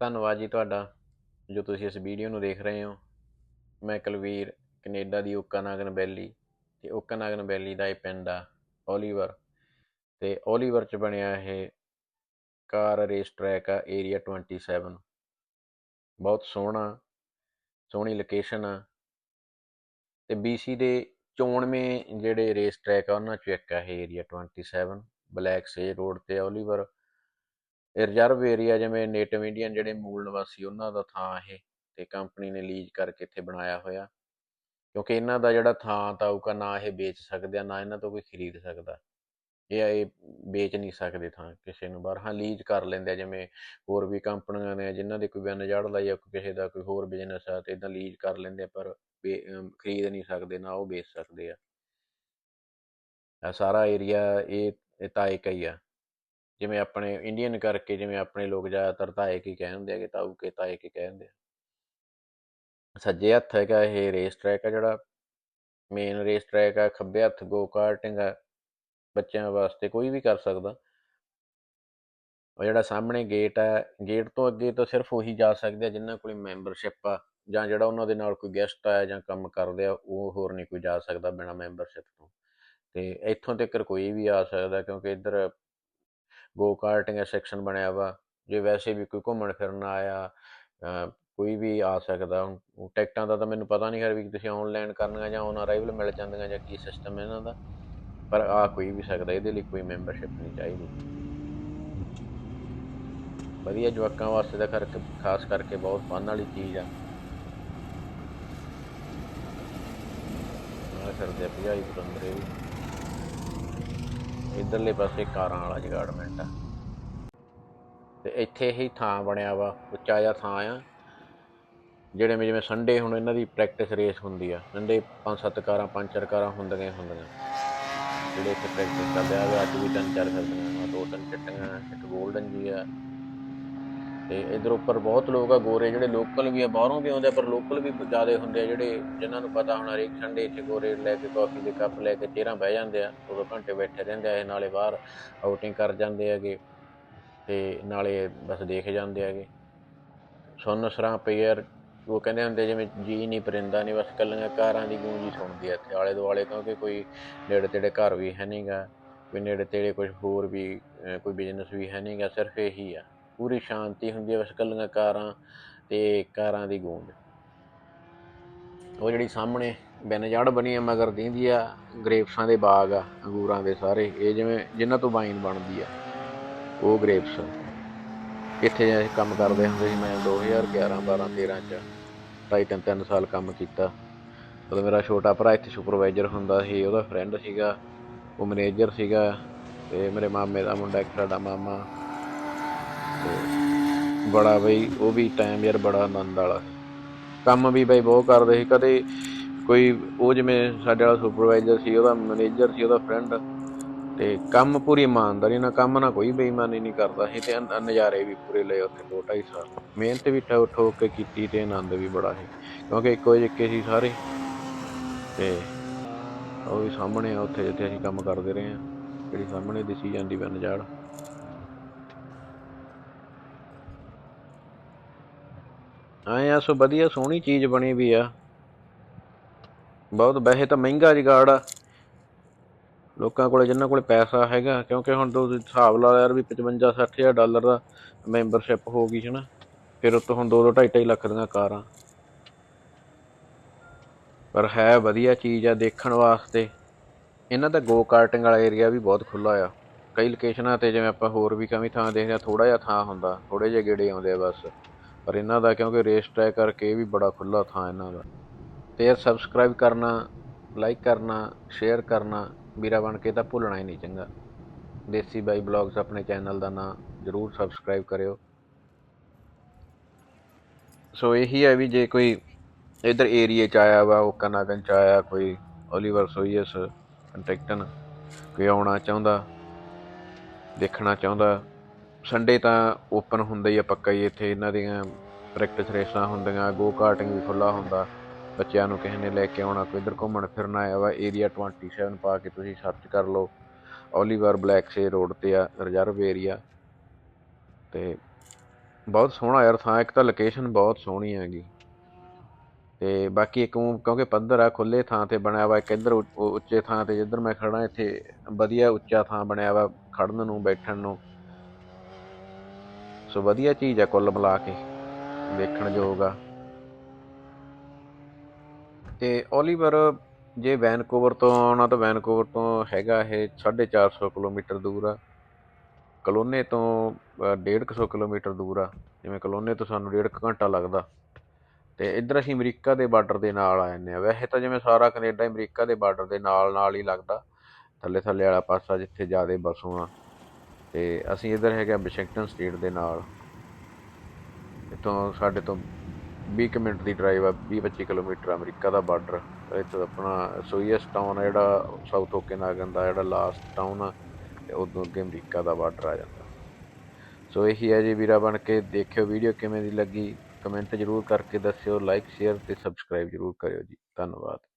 ਧੰਨਵਾਦ ਜੀ ਤੁਹਾਡਾ, ਜੋ ਤੁਸੀਂ ਇਸ ਵੀਡੀਓ ਨੂੰ ਦੇਖ ਰਹੇ ਹੋ। ਮੈਂ ਕੁਲਵੀਰ, ਕੈਨੇਡਾ ਦੀ ਓਕਾਨਾਗਨ ਵੈਲੀ ਤੇ ਓਕਾਨਾਗਨ ਵੈਲੀ ਦਾ ਇਹ ਪਿੰਡ ਆ, ਓਲੀਵਰ। ਤੇ ਓਲੀਵਰ ਚ ਬਣਿਆ ਇਹ ਕਾਰ ਰੇਸ ਟਰੈਕ ਆ, ਏਰੀਆ 27 ਬਹੁਤ ਸੋਹਣਾ, ਸੋਹਣੀ ਲੋਕੇਸ਼ਨ ਆ। ਤੇ BC ਦੇ 94 ਜਿਹੜੇ ਰੇਸ ਟਰੈਕ ਆ, ਉਹਨਾਂ ਚੋਂ ਇੱਕ ਆ ਇਹ ਏਰੀਆ 27 ਬਲੈਕ ਸੇ ਰੋਡ ਤੇ ਓਲੀਵਰ। ਰਿਜ਼ਰਵ ਏਰੀਆ ਜਿਵੇਂ ਨੇਟਿਵ ਇੰਡੀਅਨ ਜਿਹੜੇ ਮੂਲ ਨਿਵਾਸੀ ਉਹਨਾਂ ਦਾ ਥਾਂ ਇਹ ਤੇ ਕੰਪਨੀ ਨੇ ਲੀਜ਼ ਕਰਕੇ ਇੱਥੇ ਬਣਾਇਆ ਹੋਇਆ। ਕਿਉਂਕਿ ਇਹਨਾਂ ਦਾ ਜਿਹੜਾ ਥਾਂ ਤਾਊਗਾ ਨਾ ਇਹ ਵੇਚ ਸਕਦੇ ਆ, ਨਾ ਇਹਨਾਂ ਤੋਂ ਕੋਈ ਖਰੀਦ ਸਕਦਾ। ਇਹ ਇਹ ਵੇਚ ਨਹੀਂ ਸਕਦੇ ਥਾਂ ਕਿਸੇ ਨੂੰ। ਬਾਹਰ ਹਾਂ, ਲੀਜ਼ ਕਰ ਲੈਂਦੇ ਆ, ਜਿਵੇਂ ਹੋਰ ਵੀ ਕੰਪਨੀਆਂ ਨੇ, ਜਿਨ੍ਹਾਂ ਦੇ ਕੋਈ ਬਿਨ ਜੜ ਲਾਈ ਆ ਕਿਸੇ ਦਾ ਕੋਈ ਹੋਰ ਬਿਜ਼ਨਸ ਆ ਤੇ ਇਦਾਂ ਲੀਜ਼ ਕਰ ਲੈਂਦੇ ਆ, ਪਰ ਵੇ- ਖਰੀਦ ਨਹੀਂ ਸਕਦੇ, ਨਾ ਉਹ ਵੇਚ ਸਕਦੇ ਆ। ਸਾਰਾ ਏਰੀਆ ਇਹ ਇਹ ਤਾਇਕ ਹੀ ਆ। ਜਿਵੇਂ ਆਪਣੇ ਇੰਡੀਅਨ ਕਰਕੇ ਜਿਵੇਂ ਆਪਣੇ ਲੋਕ ਜ਼ਿਆਦਾਤਰ ਤਾਏ ਤਾਇਕ ਕਹਿ ਕਹਿੰਦੇ ਆ ਕਿ ਤਾਊ ਕੇ ਤਾਏ ਤਾਇਕ ਕਹਿ ਕਹਿੰਦੇ ਆ। ਸੱਜੇ ਹੱਥ ਹੈਗਾ ਇਹ ਰੇਸ ਟਰੈਕ ਆ ਜਿਹੜਾ ਮੇਨ ਰੇਸ ਟਰੈਕ ਆ, ਖੱਬੇ ਹੱਥ ਗੋ ਕਾਰਟਿੰਗ ਆ, ਬੱਚਿਆਂ ਵਾਸਤੇ ਕੋਈ ਵੀ ਕਰ ਸਕਦਾ। ਉਹ ਜਿਹੜਾ ਸਾਹਮਣੇ ਗੇਟ ਆ ਗੇਟ ਤੋਂ ਅੱਗੇ ਤਾਂ ਸਿਰਫ ਉਹੀ ਜਾ ਸਕਦੇ ਆ ਜਿਨ੍ਹਾਂ ਕੋਲ ਮੈਂਬਰਸ਼ਿਪ ਆ, ਜਾਂ ਜਿਹੜਾ ਉਹਨਾਂ ਦੇ ਨਾਲ ਕੋਈ ਗੈਸਟ ਆਇਆ ਜਾਂ ਕੰਮ ਕਰਦੇ ਆ, ਉਹ ਹੋਰ ਨਹੀਂ ਕੋਈ ਜਾ ਸਕਦਾ ਬਿਨਾ ਮੈਂਬਰਸ਼ਿਪ ਤੋਂ। ਤੇ ਇੱਥੋਂ ਤੱਕ ਕੋਈ ਵੀ ਆ ਸਕਦਾ ਕਿਉਂਕਿ ਇੱਧਰ ਗੋ ਕਾਰਟਿੰਗ ਸੈਕਸ਼ਨ ਬਣਿਆ ਵਾ, ਜੇ ਵੈਸੇ ਵੀ ਕੋਈ ਘੁੰਮਣ ਫਿਰਨ ਆਇਆ ਕੋਈ ਵੀ ਆ ਸਕਦਾ ਟਿਕਟਾਂ ਦਾ ਤਾਂ ਮੈਨੂੰ ਪਤਾ ਨਹੀਂ ਖਰ ਵੀ ਤੁਸੀਂ ਆਨਲਾਈਨ ਕਰਨੀਆਂ ਜਾਂ ਔਨ ਅਰਾਈਵਲ ਮਿਲ ਜਾਂਦੀਆਂ ਜਾਂ ਕੀ ਸਿਸਟਮ ਹੈ ਇਹਨਾਂ ਦਾ, ਪਰ ਆ ਕੋਈ ਵੀ ਸਕਦਾ, ਇਹਦੇ ਲਈ ਕੋਈ ਮੈਂਬਰਸ਼ਿਪ ਨਹੀਂ ਚਾਹੀਦੀ। ਵਧੀਆ ਜਵਾਕਾਂ ਵਾਸਤੇ ਤਾਂ ਖਰ ਖਾਸ ਕਰਕੇ ਬਹੁਤ ਫਨ ਵਾਲੀ ਚੀਜ਼ ਆ। ਆ ਕਰਦੇ ਆ ਭਜਾਈ ਪਤੰਦਰੇ ਵੀ। ਇਧਰਲੇ ਪਾਸੇ ਕਾਰਾਂ ਵਾਲਾ ਜਗਾੜਮੈਂਟ ਆ। ਤੇ ਇੱਥੇ ਹੀ ਥਾਂ ਬਣਿਆ ਵਾ, ਉੱਚਾ ਜਿਹਾ ਥਾਂ ਆ, ਜਿਹੜੇ ਮੈਂ ਜਿਵੇਂ ਸੰਡੇ ਹੁਣ ਇਹਨਾਂ ਦੀ ਪ੍ਰੈਕਟਿਸ ਰੇਸ ਹੁੰਦੀ ਆ। ਸੰਡੇ ਪੰਜ ਸੱਤ ਕਾਰਾਂ ਪੰਜ ਚਾਰ ਕਾਰਾਂ ਹੁੰਦੀਆਂ ਹੀ ਹੁੰਦੀਆਂ। ਜਿਹੜੇ ਇੱਥੇ ਪ੍ਰੈਕਟਿਸ ਕਰਦੇ ਆ ਵੀ ਅੱਜ ਵੀ ਤਿੰਨ ਚਾਰ ਫਿਰਦੀਆਂ ਦੋ ਤਿੰਨ ਚਿੱਟੀਆਂ, ਇੱਕ ਗੋਲਡਨ ਜੀ ਆ। ਤੇ ਇਧਰ ਉੱਪਰ ਬਹੁਤ ਲੋਕ ਆ, ਗੋਰੇ ਜਿਹੜੇ ਲੋਕਲ ਵੀ ਆ, ਬਾਹਰੋਂ ਵੀ ਆਉਂਦੇ ਆ, ਪਰ ਲੋਕਲ ਵੀ ਜ਼ਿਆਦੇ ਹੁੰਦੇ ਆ ਜਿਹੜੇ ਜਿਨ੍ਹਾਂ ਨੂੰ ਪਤਾ ਹੋਣਾ ਹਰੇਕ ਠੰਡੇ ਇੱਥੇ ਗੋਰੇ ਲੈ ਕੇ ਕਾਫੀ ਦੇ ਕੱਪ ਲੈ ਕੇ ਚੇਰਾਂ ਬਹਿ ਜਾਂਦੇ ਆ, ਉਦੋਂ ਘੰਟੇ ਬੈਠੇ ਰਹਿੰਦੇ ਆ ਇਹ, ਨਾਲੇ ਬਾਹਰ ਆਊਟਿੰਗ ਕਰ ਜਾਂਦੇ ਹੈਗੇ ਤੇ ਨਾਲੇ ਬਸ ਦੇਖ ਜਾਂਦੇ ਹੈਗੇ। ਸੁਣ ਸਰਾਂ ਪਈਰ ਉਹ ਕਹਿੰਦੇ ਹੁੰਦੇ ਜਿਵੇਂ ਜੀ ਨਹੀਂ ਪਰਿੰਦਾ ਨਹੀਂ ਬਸ ਕੱਲੀਆਂ ਕਾਰਾਂ ਦੀ ਗੂੰਜ ਹੀ ਸੁਣਦੀ ਆ ਇੱਥੇ ਆਲੇ ਦੁਆਲੇ, ਕਿਉਂਕਿ ਕੋਈ ਨੇੜੇ ਤੇੜੇ ਘਰ ਵੀ ਹੈ ਨਹੀਂਗਾ ਕੋਈ ਨੇੜੇ ਤੇੜੇ ਕੁਝ ਹੋਰ ਵੀ ਕੋਈ ਬਿਜ਼ਨਸ ਵੀ ਹੈ ਨਹੀਂਗਾ ਸਿਰਫ ਇਹੀ ਆ। ਪੂਰੀ ਸ਼ਾਂਤੀ ਹੁੰਦੀ ਹੈ ਬਸ ਕੱਲੀਆਂ ਕਾਰਾਂ ਤੇ ਕਾਰਾਂ ਦੀ ਗੂੰਜ। ਉਹ ਜਿਹੜੀ ਸਾਹਮਣੇ ਬੈਨਜੜ ਬਣੀ ਆ, ਮਗਰ ਦੀਂਦੀ ਆ, ਗ੍ਰੇਪਸਾਂ ਦੇ ਬਾਗ ਆ, ਅੰਗੂਰਾਂ ਦੇ ਸਾਰੇ। ਇਹ ਜਿਵੇਂ ਜਿਨ੍ਹਾਂ ਤੋਂ ਵਾਈਨ ਬਣਦੀ ਆ, ਉਹ ਗ੍ਰੇਪਸ ਇੱਥੇ ਅਸੀਂ ਕੰਮ ਕਰਦੇ ਹੁੰਦੇ ਸੀ, ਮੈਂ 2011 12 13 ਚ ਢਾਈ ਤਿੰਨ ਤਿੰਨ ਸਾਲ ਕੰਮ ਕੀਤਾ। ਉਦੋਂ ਮੇਰਾ ਛੋਟਾ ਭਰਾ ਇੱਥੇ ਸੁਪਰਵਾਈਜ਼ਰ ਹੁੰਦਾ ਸੀ, ਉਹਦਾ ਫਰੈਂਡ ਸੀਗਾ, ਉਹ ਮੈਨੇਜਰ ਸੀਗਾ ਤੇ ਮੇਰੇ ਮਾਮੇ ਦਾ ਮੁੰਡਾ ਇੱਕ, ਸਾਡਾ ਮਾਮਾ। ਬੜਾ ਬਈ, ਉਹ ਵੀ ਟਾਈਮ ਯਾਰ ਬੜਾ ਆਨੰਦ ਵਾਲਾ। ਕੰਮ ਵੀ ਬਈ ਬਹੁਤ ਕਰਦੇ ਸੀ, ਕਦੇ ਕੋਈ ਉਹ ਜਿਵੇਂ ਸਾਡੇ ਵਾਲਾ ਸੁਪਰਵਾਈਜ਼ਰ ਸੀ, ਉਹਦਾ ਮੈਨੇਜਰ ਸੀ, ਉਹਦਾ ਫਰੈਂਡ ਤੇ ਕੰਮ ਪੂਰੀ ਇਮਾਨਦਾਰੀ ਨਾਲ, ਕੰਮ ਨਾਲ ਕੋਈ ਬੇਈਮਾਨੀ ਨਹੀਂ ਕਰਦਾ ਸੀ ਤੇ ਨਜ਼ਾਰੇ ਵੀ ਪੂਰੇ ਲਏ ਉੱਥੇ ਦੋ ਢਾਈ ਸਾਲ। ਮਿਹਨਤ ਵੀ ਠੋਕ ਠੋਕ ਕੇ ਕੀਤੀ ਤੇ ਆਨੰਦ ਵੀ ਬੜਾ ਸੀ, ਕਿਉਂਕਿ ਇੱਕੋ ਜਿਹੇ ਸੀ ਸਾਰੇ। ਤੇ ਉਹ ਵੀ ਸਾਹਮਣੇ ਆ, ਉੱਥੇ ਜਿੱਥੇ ਅਸੀਂ ਕੰਮ ਕਰਦੇ ਰਹੇ ਆ ਜਿਹੜੀ ਸਾਹਮਣੇ ਦਿਸੀ ਜਾਂਦੀ ਬਨ ਆਏ ਆ ਸੋ ਵਧੀਆ ਸੋਹਣੀ ਚੀਜ਼ ਬਣੀ ਵੀ ਆ। ਬਹੁਤ ਵੈਸੇ ਤਾਂ ਮਹਿੰਗਾ ਜਗਾੜ ਆ। ਲੋਕਾਂ ਕੋਲੇ ਜਿਨ੍ਹਾਂ ਕੋਲੇ ਪੈਸਾ ਹੈਗਾ, ਕਿਉਂਕਿ ਹੁਣ ਤੋਂ ਹਿਸਾਬ ਲਾ ਯਾਰ ਵੀ 55 60000 ਡਾਲਰ ਦਾ ਮੈਂਬਰਸ਼ਿਪ ਹੋ ਗਈ ਹੈ ਨਾ ਫਿਰ ਉੱਤੋਂ ਹੁਣ 2 2 2.5 2.5 ਲੱਖ ਦੀਆਂ ਕਾਰਾਂ। ਪਰ ਹੈ ਵਧੀਆ ਚੀਜ਼ ਆ ਦੇਖਣ ਵਾਸਤੇ। ਇਹਨਾਂ ਦਾ ਗੋ ਕਾਰਟਿੰਗ ਵਾਲਾ ਏਰੀਆ ਵੀ ਬਹੁਤ ਖੁੱਲਾ ਆ। ਕਈ ਲੋਕੇਸ਼ਨਾਂ ਤੇ ਜਿਵੇਂ ਆਪਾਂ ਹੋਰ ਵੀ ਕਮੀ ਥਾਂ ਦੇਖਦੇ ਆ ਥੋੜਾ ਜਿਹਾ ਥਾਂ ਹੁੰਦਾ ਥੋੜੇ ਜਿਹੇ ਗੇੜੇ ਆਉਂਦੇ ਆ ਬਸ। ਪਰ ਇਹਨਾਂ ਦਾ ਕਿਉਂਕਿ ਰੇਸ ਟਰੈਕ ਕਰਕੇ ਇਹ ਵੀ ਬੜਾ ਖੁੱਲਾ ਥਾਂ ਇਹਨਾਂ ਦਾ। ਤੇ ਯਾਰ ਸਬਸਕ੍ਰਾਈਬ ਕਰਨਾ ਲਾਈਕ ਕਰਨਾ ਸ਼ੇਅਰ ਕਰਨਾ, ਵੀਰਾ ਬਣ ਕੇ ਤਾਂ ਭੁੱਲਣਾ ਹੀ ਨਹੀਂ ਚੰਗਾ। ਦੇਸੀ ਬਾਈ ਬਲੌਗਸ ਆਪਣੇ ਚੈਨਲ ਦਾ ਨਾਂ ਜਰੂਰ ਸਬਸਕ੍ਰਾਈਬ ਕਰਿਓ। ਸੋ ਇਹੀ ਹੈ ਵੀ ਜੇ ਕੋਈ ਇਧਰ ਏਰੀਏ ਚ ਆਇਆ ਵਾ, ਉਹ ਕਨਾਗਨ ਚ ਆਇਆ, ਕੋਈ ਓਲੀਵਰ ਸੋਈਅਸ ਕੰਟੈਕਟਨ ਕੋਈ ਆਉਣਾ ਚਾਹੁੰਦਾ, ਦੇਖਣਾ ਚਾਹੁੰਦਾ ਸੰਡੇ ਤਾਂ ਓਪਨ ਹੁੰਦਾ ਹੀ ਆ ਪੱਕਾ ਹੀ, ਇੱਥੇ ਇਹਨਾਂ ਦੀਆਂ ਪ੍ਰੈਕਟਿਸ ਰੇਸਾਂ ਹੁੰਦੀਆਂ ਗੋ ਕਾਰਟਿੰਗ ਵੀ ਖੁੱਲਾ ਹੁੰਦਾ। ਬੱਚਿਆਂ ਨੂੰ ਕਿਸੇ ਨੇ ਲੈ ਕੇ ਆਉਣਾ, ਕੋਈ ਇੱਧਰ ਘੁੰਮਣ ਫਿਰਨ ਆਇਆ ਵਾ ਏਰੀਆ 27 ਪਾ ਕੇ ਤੁਸੀਂ ਸਰਚ ਕਰ ਲਓ। ਓਲੀਵਰ ਬਲੈਕ ਸੇ ਰੋਡ ਤੇ ਆ ਰਿਜ਼ਰਵ ਏਰੀਆ ਤੇ ਬਹੁਤ ਸੋਹਣਾ ਯਾਰ ਥਾਂ, ਇੱਕ ਤਾਂ ਲੋਕੇਸ਼ਨ ਬਹੁਤ ਸੋਹਣੀ ਹੈਗੀ। ਤੇ ਬਾਕੀ ਇੱਕ ਕਿਉਂਕਿ ਪੱਧਰ ਆ ਖੁੱਲੇ ਥਾਂ ਤੇ ਬਣਿਆ ਵਾ, ਇੱਕ ਇੱਧਰ ਉੱਚੇ ਥਾਂ ਤੇ ਜਿੱਧਰ ਮੈਂ ਖੜਾ ਇੱਥੇ ਵਧੀਆ ਉੱਚਾ ਥਾਂ ਬਣਿਆ ਵਾ ਖੜਨ ਨੂੰ, ਬੈਠਣ ਨੂੰ। ਸੋ ਵਧੀਆ ਚੀਜ਼ ਆ ਕੁੱਲ ਮਿਲਾ ਕੇ ਦੇਖਣ ਯੋਗ ਆ। ਤੇ ਓਲੀਵਰ ਜੇ ਵੈਨਕੂਵਰ ਤੋਂ ਆਉਣਾ ਤਾਂ ਵੈਨਕੂਵਰ ਤੋਂ ਹੈਗਾ ਇਹ 450 ਕਿਲੋਮੀਟਰ ਦੂਰ ਆ। ਕਲੋਨੇ ਤੋਂ ਅ, ਡੇਢ ਕੁ ਸੌ ਕਿਲੋਮੀਟਰ ਦੂਰ ਆ। ਜਿਵੇਂ ਕਲੋਨੇ ਤੋਂ ਸਾਨੂੰ ਡੇਢ ਕੁ ਘੰਟਾ ਲੱਗਦਾ। ਤੇ ਇੱਧਰ ਅਸੀਂ ਅਮਰੀਕਾ ਦੇ ਬਾਰਡਰ ਦੇ ਨਾਲ ਆ ਜਾਂਦੇ ਆ। ਵੈਸੇ ਤਾਂ ਜਿਵੇਂ ਸਾਰਾ ਕੈਨੇਡਾ ਅਮਰੀਕਾ ਦੇ ਬਾਰਡਰ ਦੇ ਨਾਲ ਨਾਲ ਹੀ ਲੱਗਦਾ। ਥੱਲੇ ਥੱਲੇ ਵਾਲਾ ਪਾਸਾ ਜਿੱਥੇ ਜ਼ਿਆਦਾ ਬਸੋਂ ਆ ਤੇ ਅਸੀਂ ਇੱਧਰ ਹੈਗੇ ਆ ਵਾਸ਼ਿੰਗਟਨ ਸਟੇਟ ਦੇ ਨਾਲ। ਇੱਥੋਂ ਸਾਡੇ ਤੋਂ 20 ਕੁ ਮਿੰਟ ਦੀ ਡਰਾਈਵ ਆ 20 25 ਕਿਲੋਮੀਟਰ ਅਮਰੀਕਾ ਦਾ ਬਾਰਡਰ ਇੱਥੋਂ ਆਪਣਾ ਸੋਈਐਸ ਟਾਊਨ ਆ ਜਿਹੜਾ ਸਾਊਥ ਓਕੇਨਾਗਨ ਦਾ ਜਿਹੜਾ ਲਾਸਟ ਟਾਊਨ ਆ, ਤੇ ਉਦੋਂ ਅੱਗੇ ਅਮਰੀਕਾ ਦਾ ਬਾਰਡਰ ਆ ਜਾਂਦਾ। ਸੋ ਇਹੀ ਹੈ ਜੀ ਵੀਰਾ ਬਣ ਕੇ, ਦੇਖਿਓ ਵੀਡੀਓ ਕਿਵੇਂ ਦੀ ਲੱਗੀ। ਕਮੈਂਟ ਜ਼ਰੂਰ ਕਰਕੇ ਦੱਸਿਓ ਲਾਈਕ ਸ਼ੇਅਰ ਤੇ ਸਬਸਕ੍ਰਾਈਬ ਜ਼ਰੂਰ ਕਰਿਓ ਜੀ। ਧੰਨਵਾਦ।